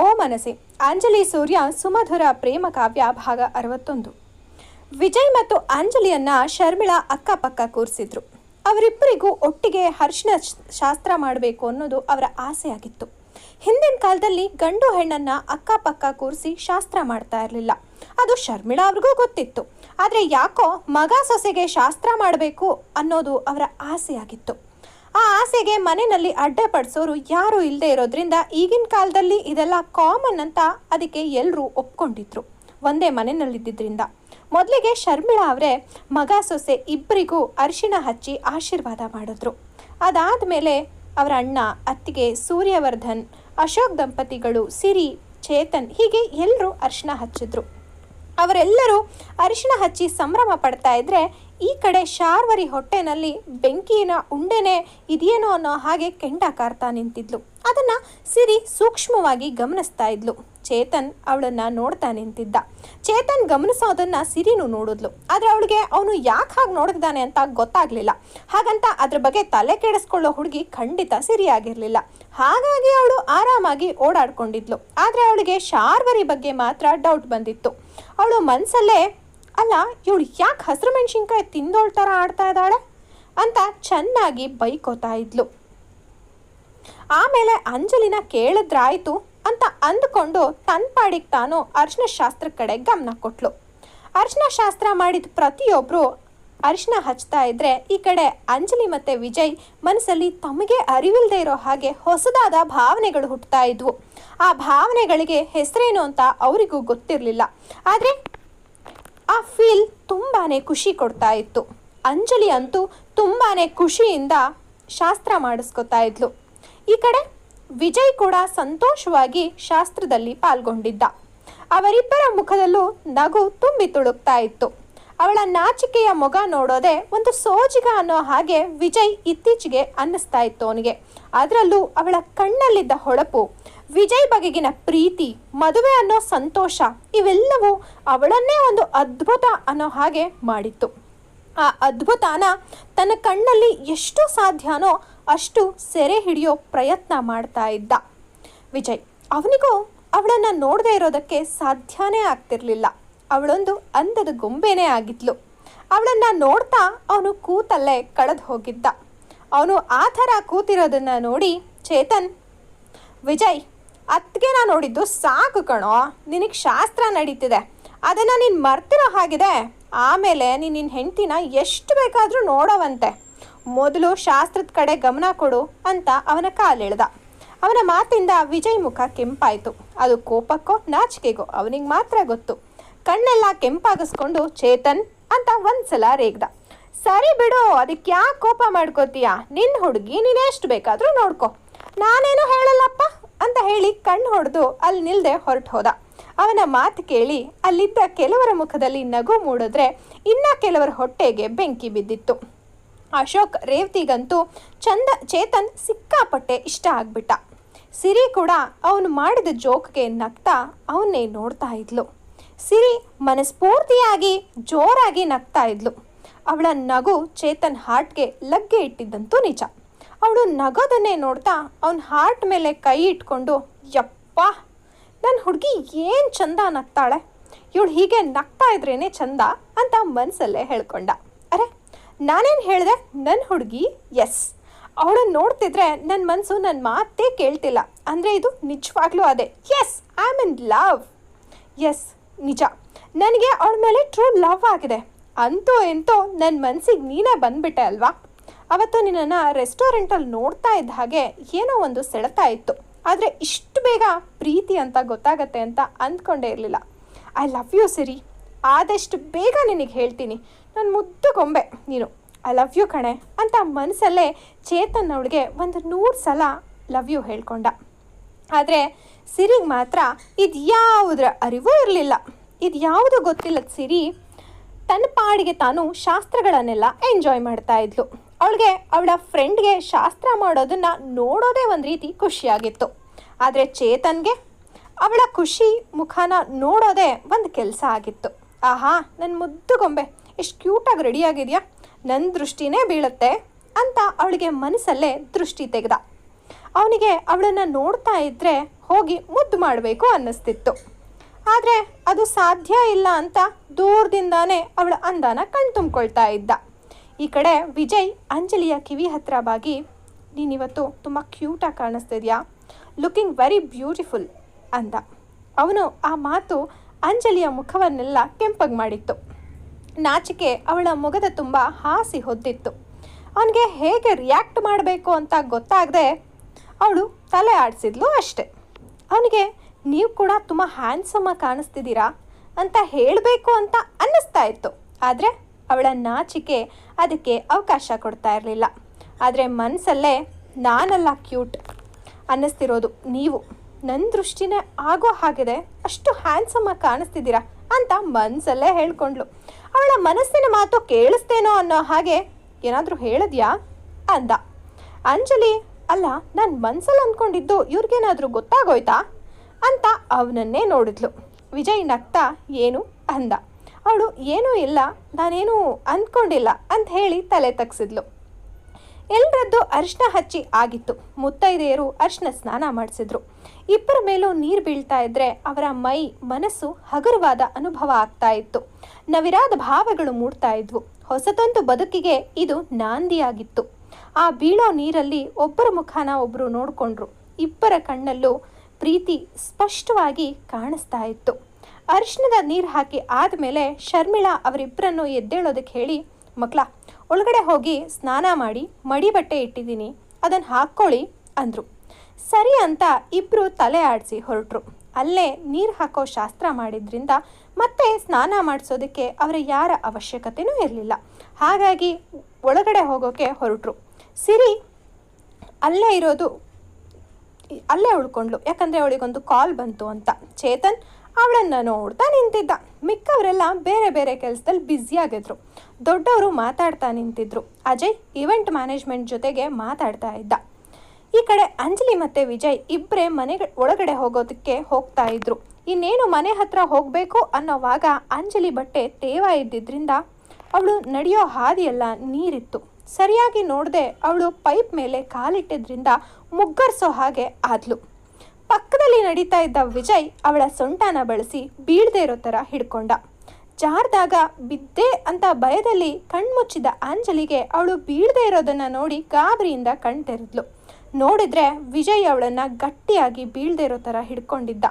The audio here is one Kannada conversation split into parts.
ಓ ಮನಸ್ಸೆ. ಅಂಜಲಿ ಸೂರ್ಯ ಸುಮಧುರ ಪ್ರೇಮ ಕಾವ್ಯ ಭಾಗ ಅರವತ್ತೊಂದು. ವಿಜಯ್ ಮತ್ತು ಅಂಜಲಿಯನ್ನ ಶರ್ಮಿಳಾ ಅಕ್ಕಪಕ್ಕ ಕೂರಿಸಿದ್ರು. ಅವರಿಬ್ಬರಿಗೂ ಒಟ್ಟಿಗೆ ಹರ್ಷಣ ಶಾಸ್ತ್ರ ಮಾಡಬೇಕು ಅನ್ನೋದು ಅವರ ಆಸೆಯಾಗಿತ್ತು. ಹಿಂದಿನ ಕಾಲದಲ್ಲಿ ಗಂಡು ಹೆಣ್ಣನ್ನ ಅಕ್ಕಪಕ್ಕ ಕೂರಿಸಿ ಶಾಸ್ತ್ರ ಮಾಡ್ತಾ ಇರಲಿಲ್ಲ. ಅದು ಶರ್ಮಿಳಾ ಅವ್ರಿಗೂ ಗೊತ್ತಿತ್ತು. ಆದರೆ ಯಾಕೋ ಮಗ ಸೊಸೆಗೆ ಶಾಸ್ತ್ರ ಮಾಡಬೇಕು ಅನ್ನೋದು ಅವರ ಆಸೆಯಾಗಿತ್ತು. ಆ ಆಸೆಗೆ ಮನೆಯಲ್ಲಿ ಅಡ್ಡಪಡಿಸೋರು ಯಾರೂ ಇಲ್ಲದೆ ಇರೋದ್ರಿಂದ ಈಗಿನ ಕಾಲದಲ್ಲಿ ಇದೆಲ್ಲ ಕಾಮನ್ ಅಂತ ಅದಕ್ಕೆ ಎಲ್ಲರೂ ಒಪ್ಕೊಂಡಿದ್ರು. ಒಂದೇ ಮನೆಯಲ್ಲಿದ್ದರಿಂದ ಮೊದಲಿಗೆ ಶರ್ಮಿಳಾ ಅವರೇ ಮಗ, ಸೊಸೆ ಇಬ್ಬರಿಗೂ ಅರಿಶಿಣ ಹಚ್ಚಿ ಆಶೀರ್ವಾದ ಮಾಡಿದ್ರು. ಅದಾದ ಮೇಲೆ ಅವರ ಅಣ್ಣ, ಅತ್ತಿಗೆ ಸೂರ್ಯವರ್ಧನ್, ಅಶೋಕ್ ದಂಪತಿಗಳು, ಸಿರಿ, ಚೇತನ್ ಹೀಗೆ ಎಲ್ಲರೂ ಅರಿಶಿಣ ಹಚ್ಚಿದ್ರು. ಅವರೆಲ್ಲರೂ ಅರಿಶಿಣ ಹಚ್ಚಿ ಸಂಭ್ರಮ ಪಡ್ತಾ ಇದ್ರೆ ಈ ಕಡೆ ಶಾರ್ವರಿ ಹೊಟ್ಟೆನಲ್ಲಿ ಬೆಂಕಿನ ಉಂಡೆನೆ ಇದೆಯೇನೋ ಅನ್ನೋ ಹಾಗೆ ಕೆಂಡ ಕಾರ್ತಾ ನಿಂತಿದ್ಲು. ಅದನ್ನ ಸಿರಿ ಸೂಕ್ಷ್ಮವಾಗಿ ಗಮನಿಸ್ತಾ ಇದ್ಲು. ಚೇತನ್ ಅವಳನ್ನ ನೋಡ್ತಾ ನಿಂತಿದ್ದ. ಚೇತನ್ ಗಮನಿಸೋದನ್ನ ಸಿರಿನೂ ನೋಡಿದ್ಲು. ಆದ್ರೆ ಅವಳಿಗೆ ಅವನು ಯಾಕೆ ಹಾಗೆ ನೋಡಿದಾನೆ ಅಂತ ಗೊತ್ತಾಗ್ಲಿಲ್ಲ. ಹಾಗಂತ ಅದ್ರ ಬಗ್ಗೆ ತಲೆ ಕೆಡಿಸ್ಕೊಳ್ಳೋ ಹುಡುಗಿ ಖಂಡಿತ ಸಿರಿಯಾಗಿರಲಿಲ್ಲ. ಹಾಗಾಗಿ ಅವಳು ಆರಾಮಾಗಿ ಓಡಾಡ್ಕೊಂಡಿದ್ಲು. ಆದ್ರೆ ಅವಳಿಗೆ ಶಾರ್ವರಿ ಬಗ್ಗೆ ಮಾತ್ರ ಡೌಟ್ ಬಂದಿತ್ತು. ಅವಳು ಮನ್ಸಲ್ಲೇ ಅಲ್ಲ, ಇವಳು ಯಾಕೆ ಹಸಿರು ಮೆಣಸಿನ್ಕಾಯಿ ತಿಂದೋಳ್ ಥರ ಆಡ್ತಾ ಇದ್ದಾಳೆ ಅಂತ ಚೆನ್ನಾಗಿ ಬೈಕೋತಾ ಇದ್ಲು. ಆಮೇಲೆ ಅಂಜಲಿನ ಕೇಳಿದ್ರಾಯ್ತು ಅಂತ ಅಂದ್ಕೊಂಡು ತನ್ನ ಪಾಡಿಗೆ ತಾನು ಅರ್ಶಿನ ಶಾಸ್ತ್ರ ಕಡೆ ಗಮನ ಕೊಟ್ಲು. ಅರ್ಶಿನ ಶಾಸ್ತ್ರ ಮಾಡಿದ ಪ್ರತಿಯೊಬ್ಬರು ಅರಿಶಿನ ಹಚ್ತಾ ಇದ್ರೆ ಈ ಕಡೆ ಅಂಜಲಿ ಮತ್ತೆ ವಿಜಯ್ ಮನಸ್ಸಲ್ಲಿ ತಮಗೆ ಅರಿವಿಲ್ಲದೆ ಇರೋ ಹಾಗೆ ಹೊಸದಾದ ಭಾವನೆಗಳು ಹುಟ್ಟುತ್ತಾ ಇದ್ವು. ಆ ಭಾವನೆಗಳಿಗೆ ಹೆಸರೇನು ಅಂತ ಅವರಿಗೂ ಗೊತ್ತಿರಲಿಲ್ಲ. ಆದರೆ ಆ ಫೀಲ್ ತುಂಬಾ ಖುಷಿ ಕೊಡ್ತಾ ಇತ್ತು. ಅಂಜಲಿ ಅಂತೂ ತುಂಬಾ ಖುಷಿಯಿಂದ ಶಾಸ್ತ್ರ ಮಾಡಿಸ್ಕೊತಾ ಇದ್ಲು. ಈ ಕಡೆ ವಿಜಯ್ ಕೂಡ ಸಂತೋಷವಾಗಿ ಶಾಸ್ತ್ರದಲ್ಲಿ ಪಾಲ್ಗೊಂಡಿದ್ದ. ಅವರಿಬ್ಬರ ಮುಖದಲ್ಲೂ ನಗು ತುಂಬಿ ತುಳುಕ್ತಾ ಇತ್ತು. ಅವಳ ನಾಚಿಕೆಯ ಮೊಗ ನೋಡೋದೆ ಒಂದು ಸೋಜಿಗ ಅನ್ನೋ ಹಾಗೆ ವಿಜಯ್ ಇತ್ತೀಚೆಗೆ ಅನ್ನಿಸ್ತಾ ಇತ್ತು ಅವನಿಗೆ. ಅದರಲ್ಲೂ ಅವಳ ಕಣ್ಣಲ್ಲಿದ್ದ ಹೊಳಪು, ವಿಜಯ್ ಬಗೆಗಿನ ಪ್ರೀತಿ, ಮದುವೆ ಅನ್ನೋ ಸಂತೋಷ, ಇವೆಲ್ಲವೂ ಅವಳನ್ನೇ ಒಂದು ಅದ್ಭುತ ಅನ್ನೋ ಹಾಗೆ ಮಾಡಿತ್ತು. ಆ ಅದ್ಭುತನ ತನ್ನ ಕಣ್ಣಲ್ಲಿ ಎಷ್ಟು ಸಾಧ್ಯನೋ ಅಷ್ಟು ಸೆರೆ ಹಿಡಿಯೋ ಪ್ರಯತ್ನ ಮಾಡ್ತಾ ಇದ್ದ ವಿಜಯ್. ಅವನಿಗೂ ಅವಳನ್ನು ನೋಡದೇ ಇರೋದಕ್ಕೆ ಸಾಧ್ಯನೇ ಆಗ್ತಿರ್ಲಿಲ್ಲ. ಅವಳೊಂದು ಅಂದದ ಗೊಂಬೆನೇ ಆಗಿದ್ಲು. ಅವಳನ್ನ ನೋಡ್ತಾ ಅವನು ಕೂತಲ್ಲೇ ಕಳೆದು ಹೋಗಿದ್ದ. ಅವನು ಆ ಥರ ಕೂತಿರೋದನ್ನ ನೋಡಿ ಚೇತನ್, ವಿಜಯ್ ಅತ್ತಿಗೆ ನಾ ನೋಡಿದ್ದು ಸಾಕು ಕಣೋ, ನಿನಗೆ ಶಾಸ್ತ್ರ ನಡೀತಿದೆ. ಅದನ್ನು ನೀನು ಮರ್ತಿರೋ ಹಾಗಿದೆ. ಆಮೇಲೆ ನೀನು ನಿನ್ನ ಹೆಂಡ್ತಿನ ಎಷ್ಟು ಬೇಕಾದರೂ ನೋಡೋವಂತೆ. ಮೊದಲು ಶಾಸ್ತ್ರದ ಕಡೆ ಗಮನ ಕೊಡು ಅಂತ ಅವನ ಕಾಲೆಳ್ದ ಅವನ ಮಾತಿಂದ ವಿಜಯ್ ಮುಖ ಕೆಂಪಾಯಿತು. ಅದು ಕೋಪಕ್ಕೋ ನಾಚಿಕೆಗೋ ಅವನಿಗೆ ಮಾತ್ರ ಗೊತ್ತು. ಕಣ್ಣೆಲ್ಲ ಕೆಂಪಾಗಿಸ್ಕೊಂಡು, ಚೇತನ್ ಅಂತ ಒಂದ್ಸಲ ರೇಗ್ದ. ಸರಿ ಬಿಡು, ಅದಕ್ಕೆ ಯಾಕೆ ಕೋಪ ಮಾಡ್ಕೋತೀಯ? ನಿನ್ನ ಹುಡುಗಿ ನೀನೆಷ್ಟು ಬೇಕಾದರೂ ನೋಡ್ಕೊ. ನಾನೇನು ಹೇಳಲ್ಲಪ್ಪ? ಅಂತ ಹೇಳಿ ಕಣ್ಣು ಹೊಡೆದು ಅಲ್ಲಿ ನಿಲ್ದೆ ಹೊರಟು ಹೋದ. ಅವನ ಮಾತು ಕೇಳಿ ಅಲ್ಲಿದ್ದ ಕೆಲವರ ಮುಖದಲ್ಲಿ ನಗು ಮೂಡಿದ್ರೆ ಇನ್ನ ಕೆಲವರ ಹೊಟ್ಟೆಗೆ ಬೆಂಕಿ ಬಿದ್ದಿತ್ತು. ಅಶೋಕ್ ರೇವತಿಗಂತೂ ಚಂದ, ಚೇತನ್ ಸಿಕ್ಕಾಪಟ್ಟೆ ಇಷ್ಟ ಆಗ್ಬಿಟ್ಟ. ಸಿರಿ ಕೂಡ ಅವನು ಮಾಡಿದ ಜೋಕ್ಗೆ ನಗ್ತಾ ಅವನ್ನೇ ನೋಡ್ತಾ ಇದ್ಲು. ಸಿರಿ ಮನಸ್ಫೂರ್ತಿಯಾಗಿ, ಜೋರಾಗಿ ನಗ್ತಾ ಇದ್ಲು. ಅವಳ ನಗು ಚೇತನ್ ಹಾರ್ಟ್ಗೆ ಲಗ್ಗೆ ಇಟ್ಟಿದ್ದಂತೂ ನಿಜ. ಅವಳು ನಗೋದನ್ನೇ ನೋಡ್ತಾ ಅವನ ಹಾರ್ಟ್ ಮೇಲೆ ಕೈ ಇಟ್ಕೊಂಡು, ಯಪ್ಪ! ನನ್ನ ಹುಡುಗಿ ಏನು ಚಂದ ನಗ್ತಾಳೆ? ಇವಳು ಹೀಗೆ ನಗ್ತಾ ಇದ್ರೇನೆ ಚಂದ ಅಂತ ಮನಸ್ಸಲ್ಲೇ ಹೇಳ್ಕೊಂಡ. ಅರೆ, ನಾನೇನು ಹೇಳಿದೆ? ನನ್ನ ಹುಡುಗಿ? ಎಸ್. ಅವಳನ್ನು ನೋಡ್ತಿದ್ರೆ ನನ್ನ ಮನಸ್ಸು ನನ್ನ ಮಾತೇ ಕೇಳ್ತಿಲ್ಲ. ಅಂದರೆ ಇದು ನಿಜವಾಗ್ಲೂ ಅದೇ. Yes, I am in love. Yes. ನಿಜ. ನನಗೆ ಅವಳ ಮೇಲೆ ಟ್ರೂ ಲವ್ ಆಗಿದೆ. ಅಂತೂ ಎಂತೋ ನನ್ನ ಮನಸ್ಸಿಗೆ ನೀನೇ ಬಂದ್ಬಿಟ್ಟೆ ಅಲ್ವಾ? ಅವತ್ತು ನಿನ್ನನ್ನು ರೆಸ್ಟೋರೆಂಟಲ್ಲಿ ನೋಡ್ತಾ ಇದ್ದ ಹಾಗೆ ಏನೋ ಒಂದು ಸೆಳೆತಾ ಇತ್ತು. ಆದರೆ ಇಷ್ಟು ಬೇಗ ಪ್ರೀತಿ ಅಂತ ಗೊತ್ತಾಗತ್ತೆ ಅಂತ ಅಂದ್ಕೊಂಡೇ ಇರಲಿಲ್ಲ. ಐ ಲವ್ ಯು ಸಿರಿ ಆದಷ್ಟು ಬೇಗ ನಿನಗೆ ಹೇಳ್ತೀನಿ. ನಾನು ಮುದ್ದು ಗೊಂಬೆ ನೀನು. ಐ ಲವ್ ಯು ಕಣೆ ಅಂತ ಮನಸ್ಸಲ್ಲೇ ಚೇತನ್ ಅವಳಿಗೆ ಒಂದು ನೂರು ಸಲ ಲವ್ ಯು ಹೇಳ್ಕೊಂಡ. ಆದರೆ ಸಿರಿಗೆ ಮಾತ್ರ ಇದು ಯಾವುದರ ಅರಿವೂ ಇರಲಿಲ್ಲ. ಇದು ಯಾವುದು ಗೊತ್ತಿಲ್ಲದ ಸಿರಿ ತನ್ನ ಪಾಡಿಗೆ ತಾನು ಶಾಸ್ತ್ರಗಳನ್ನೆಲ್ಲ ಎಂಜಾಯ್ ಮಾಡ್ತಾ ಇದ್ಲು. ಅವಳಿಗೆ ಅವಳ ಫ್ರೆಂಡ್ಗೆ ಶಾಸ್ತ್ರ ಮಾಡೋದನ್ನು ನೋಡೋದೇ ಒಂದು ರೀತಿ ಖುಷಿಯಾಗಿತ್ತು. ಆದರೆ ಚೇತನ್ಗೆ ಅವಳ ಖುಷಿ ಮುಖನ ನೋಡೋದೇ ಒಂದು ಕೆಲಸ ಆಗಿತ್ತು. ಆಹಾ ನನ್ನ ಮುದ್ದು ಗೊಂಬೆ ಎಷ್ಟು ಕ್ಯೂಟಾಗಿ ರೆಡಿಯಾಗಿದೆಯಾ ನನ್ನ ದೃಷ್ಟಿನೇ ಬೀಳುತ್ತೆ ಅಂತ ಅವಳಿಗೆ ಮನಸ್ಸಲ್ಲೇ ದೃಷ್ಟಿ ತೆಗೆದ. ಅವನಿಗೆ ಅವಳನ್ನು ನೋಡ್ತಾ ಇದ್ದರೆ ಹೋಗಿ ಮುದ್ದು ಮಾಡಬೇಕು ಅನ್ನಿಸ್ತಿತ್ತು. ಆದರೆ ಅದು ಸಾಧ್ಯ ಇಲ್ಲ ಅಂತ ದೂರದಿಂದಾನೇ ಅವಳ ಅಂದಾನ ಕಣ್ತುಂಬ್ಕೊಳ್ತಾ ಇದ್ದ. ಈ ಕಡೆ ವಿಜಯ್ ಅಂಜಲಿಯ ಕಿವಿ ಹತ್ರ ಬಾಗಿ, ನೀನಿವತ್ತು ತುಂಬ ಕ್ಯೂಟಾಗಿ ಕಾಣಿಸ್ತಿದ್ಯಾ? ಲುಕಿಂಗ್ ವೆರಿ ಬ್ಯೂಟಿಫುಲ್ ಅಂದ. ಅವನು ಆ ಮಾತು ಅಂಜಲಿಯ ಮುಖವನ್ನೆಲ್ಲ ಕೆಂಪಗೆ ಮಾಡಿತ್ತು. ನಾಚಿಕೆ ಅವಳ ಮುಖದ ತುಂಬ ಹಾಸಿ ಹೊದ್ದಿತ್ತು. ಅವನಿಗೆ ಹೇಗೆ ರಿಯಾಕ್ಟ್ ಮಾಡಬೇಕು ಅಂತ ಗೊತ್ತಾಗದೆ ಅವಳು ತಲೆ ಆಡಿಸಿದ್ಲು ಅಷ್ಟೆ. ಅವನಿಗೆ, ನೀವು ಕೂಡ ತುಂಬ ಹ್ಯಾಂಡ್ಸಮ್ಮಾಗಿ ಕಾಣಿಸ್ತಿದ್ದೀರಾ? ಅಂತ ಹೇಳಬೇಕು ಅಂತ ಅನ್ನಿಸ್ತಾ ಇತ್ತು. ಆದರೆ, ಅವಳ ನಾಚಿಕೆ ಅದಕ್ಕೆ ಅವಕಾಶ ಕೊಡ್ತಾ ಇರಲಿಲ್ಲ. ಆದರೆ ಮನಸ್ಸಲ್ಲೇ ನಾನಲ್ಲ ಕ್ಯೂಟ್ ಅನ್ನಿಸ್ತಿರೋದು ನೀವು. ನನ್ನ ದೃಷ್ಟಿನೇ ಆಗೋ ಹಾಗಿದೆ ಅಷ್ಟು ಹ್ಯಾಂಡ್ಸಮ್ಮಾಗಿ ಕಾಣಿಸ್ತಿದ್ದೀರಾ ಅಂತ ಮನಸ್ಸಲ್ಲೇ ಹೇಳ್ಕೊಂಡ್ಳು. ಅವಳ ಮನಸ್ಸಿನ ಮಾತು ಕೇಳಿಸ್ತೇನೋ ಅನ್ನೋ ಹಾಗೆ, ಏನಾದರೂ ಹೇಳಿದ್ಯಾ? ಅಂದ. ಅಂಜಲಿ ಅಲ್ಲ, ನಾನು ಮನ್ಸಲ್ಲಿ ಅಂದ್ಕೊಂಡಿದ್ದು ಇವ್ರಿಗೇನಾದರೂ ಗೊತ್ತಾಗೋಯ್ತಾ? ಅಂತ ಅವನನ್ನೇ ನೋಡಿದ್ಲು. ವಿಜಯ್ ನಗ್ತಾ, ಏನು? ಅಂದ. ಅವಳು ಏನೂ ಇಲ್ಲ, ನಾನೇನು ಅಂದ್ಕೊಂಡಿಲ್ಲ ಅಂತ ಹೇಳಿ ತಲೆ ತಗ್ಸಿದ್ಲು. ಎಲ್ಲರದ್ದು ಅರಿಶಿನ ಹಚ್ಚಿ ಆಗಿತ್ತು. ಮುತ್ತೈದೆಯರು ಅರಿಶಿನ ಸ್ನಾನ ಮಾಡಿಸಿದ್ರು. ಇಬ್ಬರ ಮೇಲೂ ನೀರು ಬೀಳ್ತಾ ಇದ್ರೆ ಅವರ ಮೈ, ಮನಸ್ಸು ಹಗುರವಾದ ಅನುಭವ ಆಗ್ತಾ ಇತ್ತು. ನವಿರಾದ ಭಾವಗಳು ಮೂಡ್ತಾ ಇದ್ವು. ಹೊಸತೊಂದು ಬದುಕಿಗೆ ಇದು ನಾಂದಿಯಾಗಿತ್ತು. ಆ ಬೀಳೋ ನೀರಲ್ಲಿ ಒಬ್ಬರ ಮುಖಾನ ಒಬ್ಬರು ನೋಡಿಕೊಂಡ್ರು. ಇಬ್ಬರ ಕಣ್ಣಲ್ಲೂ ಪ್ರೀತಿ ಸ್ಪಷ್ಟವಾಗಿ ಕಾಣಿಸ್ತಾ ಇತ್ತು. ಅರಿಶಿನದ ನೀರು ಹಾಕಿ ಆದಮೇಲೆ ಶರ್ಮಿಳಾ ಅವರಿಬ್ಬರನ್ನು ಎದ್ದೇಳೋದಕ್ಕೆ ಹೇಳಿ ಮಕ್ಕಳ ಒಳಗಡೆ ಹೋಗಿ ಸ್ನಾನ ಮಾಡಿ, ಮಡಿ ಬಟ್ಟೆ ಇಟ್ಟಿದ್ದೀನಿ ಅದನ್ನು ಹಾಕ್ಕೊಳ್ಳಿ ಅಂದರು. ಸರಿ ಅಂತ ಇಬ್ಬರು ತಲೆ ಆಡಿಸಿ ಹೊರಟರು. ಅಲ್ಲೇ ನೀರು ಹಾಕೋ ಶಾಸ್ತ್ರ ಮಾಡಿದ್ರಿಂದ ಮತ್ತೆ ಸ್ನಾನ ಮಾಡಿಸೋದಕ್ಕೆ ಅವರ ಯಾರ ಅವಶ್ಯಕತೆಯೂ ಇರಲಿಲ್ಲ. ಹಾಗಾಗಿ ಒಳಗಡೆ ಹೋಗೋಕ್ಕೆ ಹೊರಟರು. ಸಿರಿ ಅಲ್ಲೇ ಇರೋದು, ಅಲ್ಲೇ ಉಳ್ಕೊಂಡ್ಳು. ಯಾಕಂದರೆ ಅವಳಿಗೊಂದು ಕಾಲ್ ಬಂತು ಅಂತ. ಚೇತನ್ ಅವಳನ್ನು ನೋಡ್ತಾ ನಿಂತಿದ್ದ. ಮಿಕ್ಕವರೆಲ್ಲ ಬೇರೆ ಬೇರೆ ಕೆಲಸದಲ್ಲಿ ಬ್ಯುಸಿಯಾಗಿದ್ರು ದೊಡ್ಡವರು ಮಾತಾಡ್ತಾ ನಿಂತಿದ್ರು. ಅಜಯ್ ಇವೆಂಟ್ ಮ್ಯಾನೇಜ್ಮೆಂಟ್ ಜೊತೆಗೆ ಮಾತಾಡ್ತಾ ಇದ್ದ. ಈ ಕಡೆ ಅಂಜಲಿ ಮತ್ತು ವಿಜಯ್ ಇಬ್ಬರೇ ಮನೆ ಒಳಗಡೆ ಹೋಗೋದಕ್ಕೆ ಹೋಗ್ತಾ ಇದ್ರು. ಇನ್ನೇನು ಮನೆ ಹತ್ರ ಹೋಗಬೇಕು ಅನ್ನೋವಾಗ ಅಂಜಲಿ ಬಟ್ಟೆ ತೇವ ಇದ್ದಿದ್ರಿಂದ ಅವಳು ನಡೆಯೋ ಹಾದಿಯೆಲ್ಲ ನೀರಿತ್ತು. ಸರಿಯಾಗಿ ನೋಡದೆ ಅವಳು ಪೈಪ್ ಮೇಲೆ ಕಾಲಿಟ್ಟಿದ್ರಿಂದ ಮುಗ್ಗರ್ಸೋ ಹಾಗೆ ಆದ್ಲು. ಪಕ್ಕದಲ್ಲಿ ನಡೀತಾ ಇದ್ದ ವಿಜಯ್ ಅವಳ ಸೊಂಟನ ಬಳಸಿ ಬೀಳದೆ ಇರೋ ಥರ ಹಿಡ್ಕೊಂಡ. ಜಾರ್ದಾಗ ಬಿದ್ದೆ ಅಂತ ಭಯದಲ್ಲಿ ಕಣ್ಮುಚ್ಚಿದ ಆಂಜಲಿಗೆ ಅವಳು ಬೀಳದೆ ಇರೋದನ್ನ ನೋಡಿ ಗಾಬರಿಯಿಂದ ಕಣ್ ತೆರೆದ್ಲು ನೋಡಿದ್ರೆ ವಿಜಯ್ ಅವಳನ್ನ ಗಟ್ಟಿಯಾಗಿ ಬೀಳದೆ ಇರೋ ಥರ ಹಿಡ್ಕೊಂಡಿದ್ದ.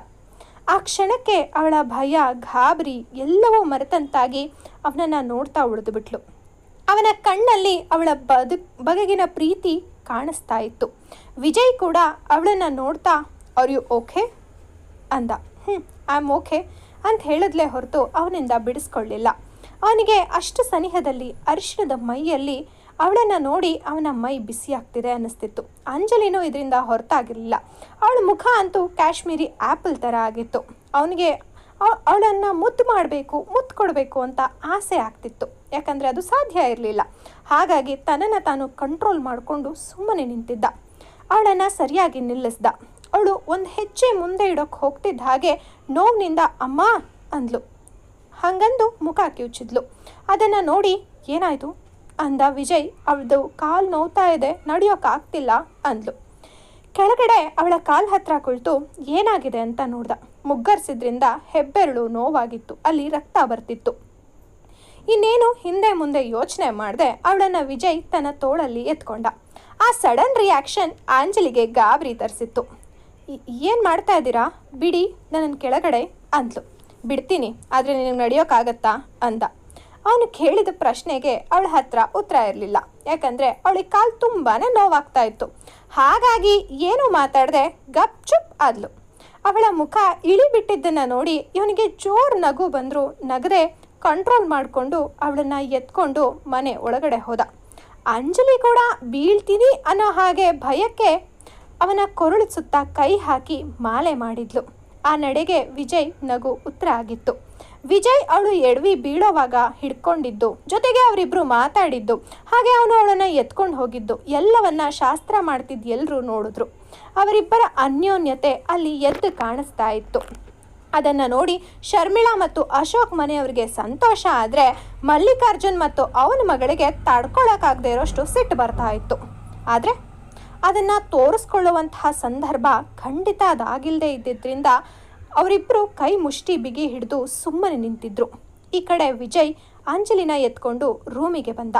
ಆ ಕ್ಷಣಕ್ಕೆ ಅವಳ ಭಯ, ಗಾಬರಿ ಎಲ್ಲವೂ ಮರೆತಂತಾಗಿ ಅವನನ್ನ ನೋಡ್ತಾ ಉಳಿದು ಬಿಟ್ಲು. ಅವನ ಕಣ್ಣಲ್ಲಿ ಅವಳ ಬದು, ಬಗೆಗಿನ ಪ್ರೀತಿ ಕಾಣಿಸ್ತಾ ಇತ್ತು ವಿಜಯ್ ಕೂಡ ಅವಳನ್ನು ನೋಡ್ತಾ ಆರ್ ಯು ಓಕೆ ಅಂದ. ಹ್ಞೂ ಐ ಆಮ್ ಓಕೆ ಅಂತ ಹೇಳಿದ್ಲೇ ಹೊರತು ಅವನಿಂದ ಬಿಡಿಸ್ಕೊಳ್ಳಿಲ್ಲ. ಅವನಿಗೆ ಅಷ್ಟು ಸನಿಹದಲ್ಲಿ, ಅರಿಶಿಣದ ಮೈಯಲ್ಲಿ ಅವಳನ್ನು ನೋಡಿ ಅವನ ಮೈ ಬಿಸಿ ಆಗ್ತಿದೆ ಅನ್ನಿಸ್ತಿತ್ತು. ಅಂಜಲಿನೂ ಇದರಿಂದ ಹೊರತಾಗಿರಲಿಲ್ಲ. ಅವಳ ಮುಖ ಅಂತೂ ಕಾಶ್ಮೀರಿ ಆ್ಯಪಲ್ ಥರ ಆಗಿತ್ತು. ಅವನಿಗೆ ಅವಳನ್ನು ಮುದ್ದು ಮಾಡಬೇಕು ಮುತ್ತು ಕೊಡಬೇಕು ಅಂತ ಆಸೆ ಆಗ್ತಿತ್ತು. ಯಾಕಂದರೆ ಅದು ಸಾಧ್ಯ ಇರಲಿಲ್ಲ. ಹಾಗಾಗಿ ತನ್ನನ್ನು ತಾನು ಕಂಟ್ರೋಲ್ ಮಾಡಿಕೊಂಡು ಸುಮ್ಮನೆ ನಿಂತಿದ್ದ. ಅವಳನ್ನು ಸರಿಯಾಗಿ ನಿಲ್ಲಿಸ್ದ. ಅವಳು ಒಂದು ಹೆಜ್ಜೆ ಮುಂದೆ ಇಡೋಕ್ಕೆ ಹೋಗ್ತಿದ್ದ ಹಾಗೆ ನೋವಿನಿಂದ ಅಮ್ಮ ಅಂದ್ಲು. ಹಾಗಂದು ಮುಖ ಕಿವುಚಿದ್ಲು. ಅದನ್ನು ನೋಡಿ ಏನಾಯಿತು? ಅಂದ ವಿಜಯ್. ಅವಳದು ಕಾಲು ನೋವ್ತಾ ಇದೆ ನಡೆಯೋಕ್ಕಾಗ್ತಿಲ್ಲ ಅಂದ್ಲು. ಕೆಳಗಡೆ ಅವಳ ಕಾಲು ಹತ್ರ ಕುಳಿತು ಏನಾಗಿದೆ? ಅಂತ ನೋಡ್ದ. ಮುಗ್ಗರ್ಸಿದ್ರಿಂದ ಹೆಬ್ಬೆರಳು ನೋವಾಗಿತ್ತು. ಅಲ್ಲಿ ರಕ್ತ ಬರ್ತಿತ್ತು. ಇನ್ನೇನು ಹಿಂದೆ ಮುಂದೆ ಯೋಚನೆ ಮಾಡದೆ ಅವಳನ್ನು ವಿಜಯ್ ತನ್ನ ತೋಳಲ್ಲಿ ಎತ್ಕೊಂಡ. ಆ ಸಡನ್ ರಿಯಾಕ್ಷನ್ ಆಂಜಲಿಗೆ ಗಾಬರಿ ತರಿಸಿತ್ತು. ಏನು ಮಾಡ್ತಾ ಇದ್ದೀರಾ? ಬಿಡಿ ನನ್ನನ್ನು ಕೆಳಗಡೆ ಅಂದ್ಲು. ಬಿಡ್ತೀನಿ, ಆದರೆ ನಿನಗೆ ನಡೆಯೋಕ್ಕಾಗತ್ತಾ ಅಂದ. ಅವನು ಕೇಳಿದ ಪ್ರಶ್ನೆಗೆ ಅವಳ ಹತ್ರ ಉತ್ತರ ಇರಲಿಲ್ಲ. ಯಾಕಂದರೆ ಅವಳಿಗೆ ಕಾಲು ತುಂಬಾ ನೋವಾಗ್ತಾ ಇತ್ತು. ಹಾಗಾಗಿ ಏನು ಮಾತಾಡದೆ ಗಪ್ ಚುಪ್ ಆದ್ಲು. ಅವಳ ಮುಖ ಇಳಿಬಿಟ್ಟಿದ್ದನ್ನು ನೋಡಿ ಇವನಿಗೆ ಜೋರು ನಗು ಬಂದರೂ. ನಗದೆ ಕಂಟ್ರೋಲ್ ಮಾಡಿಕೊಂಡು ಅವಳನ್ನು ಎತ್ಕೊಂಡು ಮನೆ ಒಳಗಡೆ ಹೋದ. ಅಂಜಲಿ ಕೂಡ ಬೀಳ್ತೀನಿ ಅನ್ನೋ ಹಾಗೆ ಭಯಕ್ಕೆ ಅವನ ಕೊರಳು ಸುತ್ತ ಕೈ ಹಾಕಿ ಮಾಲೆ ಮಾಡಿದ್ಲು. ಆ ನಡೆಗೆ ವಿಜಯ್ ನಗು ಉತ್ತರ ಆಗಿತ್ತು. ವಿಜಯ್ ಅವಳು ಎಡವಿ ಬೀಳೋವಾಗ ಹಿಡ್ಕೊಂಡಿದ್ದು, ಜೊತೆಗೆ ಅವರಿಬ್ರು ಮಾತಾಡಿದ್ದು, ಹಾಗೆ ಅವನು ಅವಳನ್ನು ಎತ್ಕೊಂಡು ಹೋಗಿದ್ದು, ಎಲ್ಲವನ್ನ ಶಾಸ್ತ್ರ ಮಾಡ್ತಿದ್ದು ಎಲ್ಲರೂ ನೋಡಿದ್ರು. ಅವರಿಬ್ಬರ ಅನ್ಯೋನ್ಯತೆ ಅಲ್ಲಿ ಎದ್ದು ಕಾಣಿಸ್ತಾ ಇತ್ತು. ಅದನ್ನು ನೋಡಿ ಶರ್ಮಿಳಾ ಮತ್ತು ಅಶೋಕ್ ಮನೆಯವರಿಗೆ ಸಂತೋಷ ಆದರೆ ಮಲ್ಲಿಕಾರ್ಜುನ್ ಮತ್ತು ಅವನ ಮಗಳಿಗೆ ತಡ್ಕೊಳಕಾಗದೆ ಇರೋಷ್ಟು ಸಿಟ್ಟು ಬರ್ತಾ ಇತ್ತು. ಆದರೆ ಅದನ್ನು ತೋರಿಸ್ಕೊಳ್ಳುವಂತಹ ಸಂದರ್ಭ ಖಂಡಿತ ಅದಾಗಿಲ್ಲದೆ ಇದ್ದಿದ್ದರಿಂದ ಅವರಿಬ್ಬರು ಕೈ ಮುಷ್ಟಿ ಬಿಗಿ ಹಿಡಿದು ಸುಮ್ಮನೆ ನಿಂತಿದ್ರು. ಈ ಕಡೆ ವಿಜಯ್ ಅಂಜಲಿನ ಎತ್ಕೊಂಡು ರೂಮಿಗೆ ಬಂದ.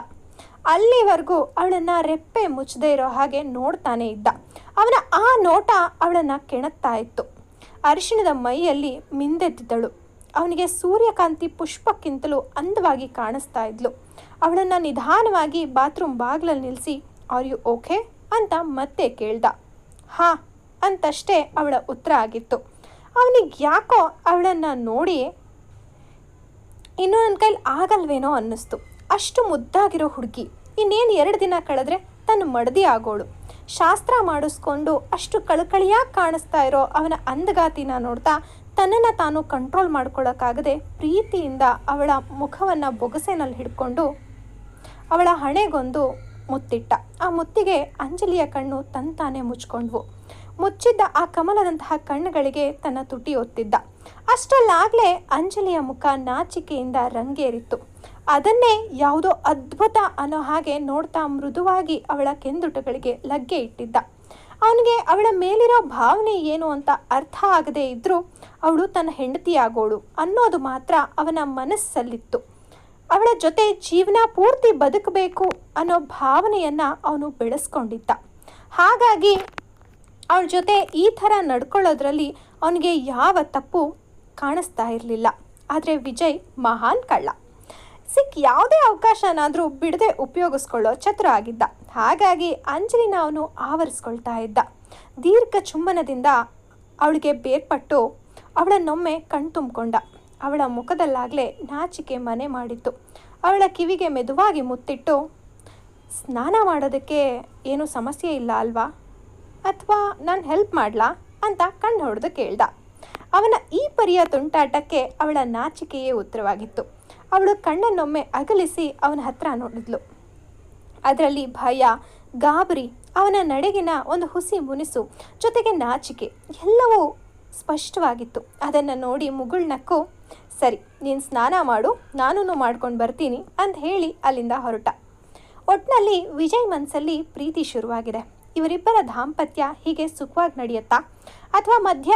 ಅಲ್ಲಿವರೆಗೂ ಅವಳನ್ನ ರೆಪ್ಪೆ ಮುಚ್ಚದೇ ಇರೋ ಹಾಗೆ ನೋಡ್ತಾನೆ ಇದ್ದ. ಅವನ ಆ ನೋಟ ಅವಳನ್ನ ಕೆಣಕ್ತಾ ಇತ್ತು. ಅರಿಶಿಣದ ಮೈಯಲ್ಲಿ ಮಿಂದೆದ್ದಿದ್ದಳು. ಅವನಿಗೆ ಸೂರ್ಯಕಾಂತಿ ಪುಷ್ಪಕ್ಕಿಂತಲೂ ಅಂದವಾಗಿ ಕಾಣಿಸ್ತಾ ಇದ್ಲು. ಅವಳನ್ನು ನಿಧಾನವಾಗಿ ಬಾತ್ರೂಮ್ ಬಾಗ್ಲಲ್ಲಿ ನಿಲ್ಲಿಸಿ ಆರ್ ಯು ಓಕೆ ಅಂತ ಮತ್ತೆ ಕೇಳ್ದ. ಹಾ, ಅಂತಷ್ಟೇ ಅವಳ ಉತ್ತರ ಆಗಿತ್ತು. ಅವನಿಗೆ ಯಾಕೋ ಅವಳನ್ನು ನೋಡಿ ಇನ್ನೂ ನನ್ನ ಕೈಲಿ ಆಗಲ್ವೇನೋ ಅನ್ನಿಸ್ತು. ಅಷ್ಟು ಮುದ್ದಾಗಿರೋ ಹುಡುಗಿ. ಇನ್ನೇನು ಎರಡು ದಿನ ಕಳೆದ್ರೆ ತನ್ನ ಮಡದಿ ಆಗೋಳು. ಶಾಸ್ತ್ರ ಮಾಡಿಸ್ಕೊಂಡು ಅಷ್ಟು ಕಳಕಳಿಯಾಗಿ ಕಾಣಿಸ್ತಾ ಇರೋ ಅವನ ಅಂದಗಾತಿನ ನೋಡ್ತಾ ತನ್ನನ್ನು ತಾನು ಕಂಟ್ರೋಲ್ ಮಾಡ್ಕೊಳ್ಳೋಕ್ಕಾಗದೆ ಪ್ರೀತಿಯಿಂದ ಅವಳ ಮುಖವನ್ನು ಬೊಗಸೆನಲ್ಲಿ ಹಿಡ್ಕೊಂಡು ಅವಳ ಹಣೆಗೊಂದು ಮುತ್ತಿಟ್ಟ. ಆ ಮುತ್ತಿಗೆ ಅಂಜಲಿಯ ಕಣ್ಣು ತಂತಾನೆ ಮುಚ್ಕೊಂಡ್ವು. ಮುಚ್ಚಿದ್ದ ಆ ಕಮಲದಂತಹ ಕಣ್ಣುಗಳಿಗೆ ತನ್ನ ತುಟಿ ಒತ್ತಿದ್ದ. ಅಷ್ಟರಲ್ಲಾಗಲೇ ಅಂಜಲಿಯ ಮುಖ ನಾಚಿಕೆಯಿಂದ ರಂಗೇರಿತ್ತು. ಅದನ್ನೇ ಯಾವುದೋ ಅದ್ಭುತ ಅನ್ನೋ ಹಾಗೆ ನೋಡ್ತಾ ಮೃದುವಾಗಿ ಅವಳ ಕೆಂದುಟಗಳಿಗೆ ಲಗ್ಗೆ ಇಟ್ಟಿದ್ದ. ಅವನಿಗೆ ಅವಳ ಮೇಲಿರೋ ಭಾವನೆ ಏನು ಅಂತ ಅರ್ಥ ಆಗದೇ ಇದ್ರೂ ಅವಳು ತನ್ನ ಹೆಂಡತಿಯಾಗೋಳು ಅನ್ನೋದು ಮಾತ್ರ ಅವನ ಮನಸ್ಸಲ್ಲಿತ್ತು. ಅವಳ ಜೊತೆ ಜೀವನ ಪೂರ್ತಿ ಬದುಕಬೇಕು ಅನ್ನೋ ಭಾವನೆಯನ್ನು ಅವನು ಬೆಳೆಸ್ಕೊಂಡಿದ್ದ. ಹಾಗಾಗಿ ಅವಳ ಜೊತೆ ಈ ಥರ ನಡ್ಕೊಳ್ಳೋದ್ರಲ್ಲಿ ಅವನಿಗೆ ಯಾವ ತಪ್ಪು ಕಾಣಿಸ್ತಾ ಇರಲಿಲ್ಲ. ಆದರೆ ವಿಜಯ್ ಮಹಾನ್ ಕಳ್ಳ. ಸಿಕ್ ಯಾವುದೇ ಅವಕಾಶನಾದರೂ ಬಿಡದೆ ಉಪಯೋಗಿಸ್ಕೊಳ್ಳೋ ಚತುರ ಆಗಿದ್ದ. ಹಾಗಾಗಿ ಅಂಜಲಿನ ಅವನು ಆವರಿಸ್ಕೊಳ್ತಾ ಇದ್ದ. ದೀರ್ಘ ಚುಂಬನದಿಂದ ಅವಳಿಗೆ ಬೇರ್ಪಟ್ಟು ಅವಳನ್ನೊಮ್ಮೆ ಕಣ್ತುಂಬಿಕೊಂಡ. ಅವಳ ಮುಖದಲ್ಲಾಗಲೇ ನಾಚಿಕೆ ಮನೆ ಮಾಡಿತ್ತು. ಅವಳ ಕಿವಿಗೆ ಮೆದುವಾಗಿ ಮುತ್ತಿಟ್ಟು, ಸ್ನಾನ ಮಾಡೋದಕ್ಕೆ ಏನೂ ಸಮಸ್ಯೆ ಇಲ್ಲ ಅಲ್ವಾ? ಅಥವಾ ನಾನು ಹೆಲ್ಪ್ ಮಾಡಲಾ? ಅಂತ ಕಣ್ಣು ಹೊಡೆದು ಕೇಳ್ದ. ಅವನ ಈ ಪರಿಯ ತುಂಟಾಟಕ್ಕೆ ಅವಳ ನಾಚಿಕೆಯೇ ಉತ್ತರವಾಗಿತ್ತು. ಅವಳು ಕಣ್ಣನ್ನೊಮ್ಮೆ ಅಗಲಿಸಿ ಅವನ ಹತ್ರ ನೋಡಿದ್ಲು. ಅದರಲ್ಲಿ ಭಯ, ಗಾಬರಿ, ಅವನ ನಡೆಗಿನ ಒಂದು ಹುಸಿ ಮುನಿಸು, ಜೊತೆಗೆ ನಾಚಿಕೆ ಎಲ್ಲವೂ ಸ್ಪಷ್ಟವಾಗಿತ್ತು. ಅದನ್ನು ನೋಡಿ ಮುಗುಳ್ನಕ್ಕು ಸರಿ, ನೀನು ಸ್ನಾನ ಮಾಡು ನಾನೂ ಮಾಡ್ಕೊಂಡು ಬರ್ತೀನಿ ಅಂತ ಹೇಳಿ ಅಲ್ಲಿಂದ ಹೊರಟ. ಒಟ್ನಲ್ಲಿ ವಿಜಯ್ ಮನಸ್ಸಲ್ಲಿ ಪ್ರೀತಿ ಶುರುವಾಗಿದೆ. ಇವರಿಬ್ಬರ ದಾಂಪತ್ಯ ಹೀಗೆ ಸುಖವಾಗಿ ನಡೆಯುತ್ತಾ? ಅಥವಾ ಮಧ್ಯ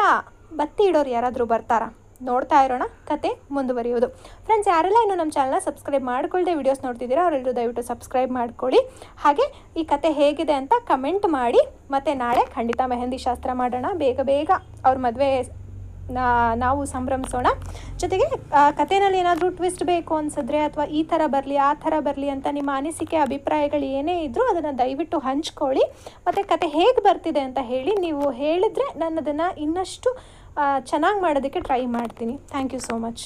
ಬತ್ತಿ ಇಡೋರು ಯಾರಾದರೂ ಬರ್ತಾರಾ? ನೋಡ್ತಾ ಇರೋಣ ಕತೆ ಮುಂದುವರಿಯೋದು ಫ್ರೆಂಡ್ಸ್ ಯಾರೆಲ್ಲ ಇನ್ನು ನಮ್ಮ ಚಾನಲ್ನ ಸಬ್ಸ್ಕ್ರೈಬ್ ಮಾಡ್ಕೊಳ್ಳದೆ ವಿಡಿಯೋಸ್ ನೋಡ್ತಿದ್ದೀರಾ ಅವರೆಲ್ಲರೂ ದಯವಿಟ್ಟು ಸಬ್ಸ್ಕ್ರೈಬ್ ಮಾಡ್ಕೊಳ್ಳಿ. ಹಾಗೆ ಈ ಕತೆ ಹೇಗಿದೆ ಅಂತ ಕಮೆಂಟ್ ಮಾಡಿ. ಮತ್ತು ನಾಳೆ ಖಂಡಿತ ಮೆಹಂದಿ ಶಾಸ್ತ್ರ ಮಾಡೋಣ. ಬೇಗ ಬೇಗ ಅವ್ರ ಮದುವೆ ನಾವು ಸಂಭ್ರಮಿಸೋಣ. ಜೊತೆಗೆ ಕಥೆನಲ್ಲಿ ಏನಾದರೂ ಟ್ವಿಸ್ಟ್ ಬೇಕು ಅನ್ಸಿದ್ರೆ ಅಥವಾ ಈ ಥರ ಬರಲಿ, ಆ ಥರ ಬರಲಿ ಅಂತ ನಿಮ್ಮ ಅನಿಸಿಕೆ, ಅಭಿಪ್ರಾಯಗಳು ಏನೇ ಇದ್ದರೂ ಅದನ್ನು ದಯವಿಟ್ಟು ಹಂಚ್ಕೊಳ್ಳಿ. ಮತ್ತು ಕತೆ ಹೇಗೆ ಬರ್ತಿದೆ ಅಂತ ಹೇಳಿ ನೀವು ಹೇಳಿದರೆ ನಾನು ಅದನ್ನು ಇನ್ನಷ್ಟು ಚೆನ್ನಾಗಿ ಮಾಡೋದಕ್ಕೆ ಟ್ರೈ ಮಾಡ್ತೀನಿ. Thank you so much